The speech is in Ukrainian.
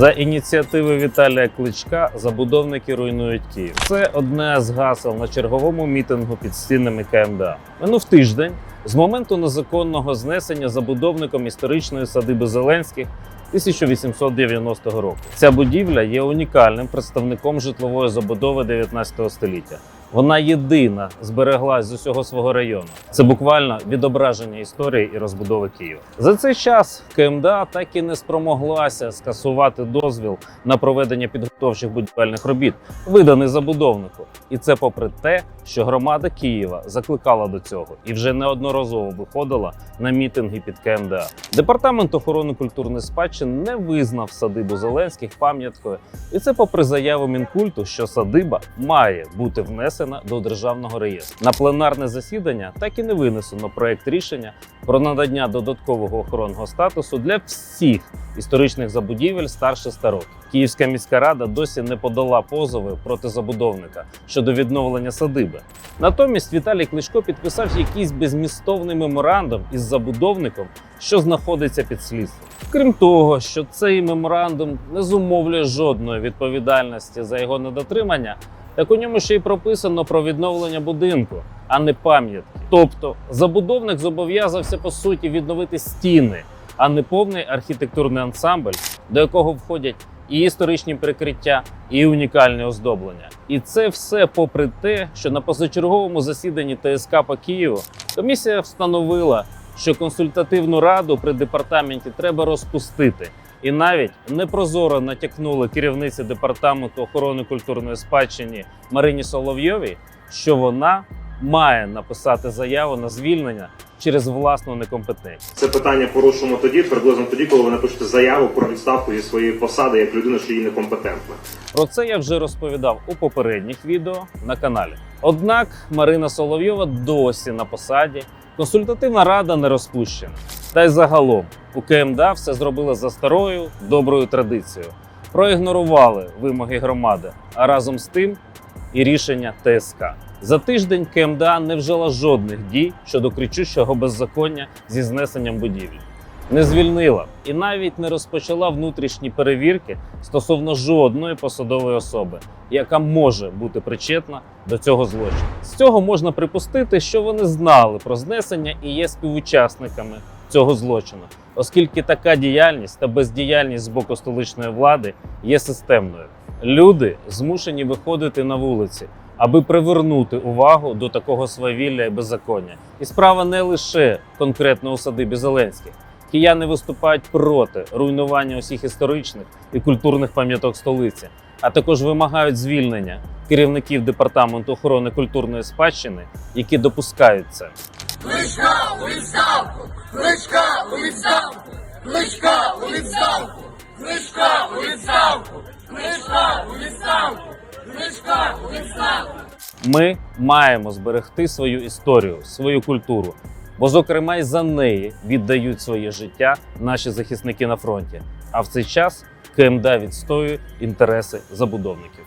За ініціативи Віталія Кличка забудовники руйнують Київ. Це одне з гасел на черговому мітингу під стінами КМДА. Минув тиждень з моменту незаконного знесення забудовником історичної садиби Зеленських 1890 року. Ця будівля є унікальним представником житлової забудови 19 століття. Вона єдина збереглась з усього свого району. Це буквально відображення історії і розбудови Києва. За цей час КМДА так і не спромоглася скасувати дозвіл на проведення підготовчих будівельних робіт, виданий забудовнику. І це попри те, що громада Києва закликала до цього і вже неодноразово виходила на мітинги під КМДА. Департамент охорони культурної спадщини не визнав садибу Зеленських пам'яткою, і це попри заяву Мінкульту, що садиба має бути внесена до державного реєстру. На пленарне засідання так і не винесено проект рішення про надання додаткового охоронного статусу для всіх історичних забудівель старше 100 років. Київська міська рада досі не подала позови проти забудовника щодо відновлення садиби. Натомість Віталій Кличко підписав якийсь безмістовний меморандум із забудовником, що знаходиться під слідством. Крім того, що цей меморандум не зумовлює жодної відповідальності за його недотримання, так у ньому ще й прописано про відновлення будинку, а не пам'ятки. Тобто забудовник зобов'язався по суті відновити стіни, а не повний архітектурний ансамбль, до якого входять і історичні прикриття, і унікальне оздоблення. І це все попри те, що на позачерговому засіданні ТСК по Києву комісія встановила, що консультативну раду при департаменті треба розпустити. І навіть непрозоро натякнули керівниці департаменту охорони культурної спадщини Марині Соловйовій, що вона має написати заяву на звільнення через власну некомпетентність. Це питання порушимо тоді, приблизно тоді, коли ви напишете заяву про відставку зі своєї посади як людина, що її некомпетентна. Про це я вже розповідав у попередніх відео на каналі. Однак Марина Соловйова досі на посаді, консультативна рада не розпущена. Та й загалом у КМДА все зробили за старою доброю традицією. Проігнорували вимоги громади, а разом з тим і рішення ТСК. За тиждень КМДА не вжила жодних дій щодо кричущого беззаконня зі знесенням будівлі не звільнила і навіть не розпочала внутрішні перевірки стосовно жодної посадової особи, яка може бути причетна до цього злочину. З цього можна припустити, що вони знали про знесення і є співучасниками цього злочину, оскільки така діяльність та бездіяльність з боку столичної влади є системною. Люди змушені виходити на вулиці. Аби привернути увагу до такого свавілля і беззаконня, і справа не лише конкретно у садибі Зеленських. Кияни виступають проти руйнування усіх історичних і культурних пам'яток столиці, а також вимагають звільнення керівників департаменту охорони культурної спадщини, які допускають це. Кличка у відставку! Кличка у відставку! Кличка у відставку! Кличка у відставку! Кличка у відставку! Кличка у відставку! Ми маємо зберегти свою історію, свою культуру, бо, зокрема, й за неї віддають своє життя наші захисники на фронті. А в цей час КМДА відстоює інтереси забудовників.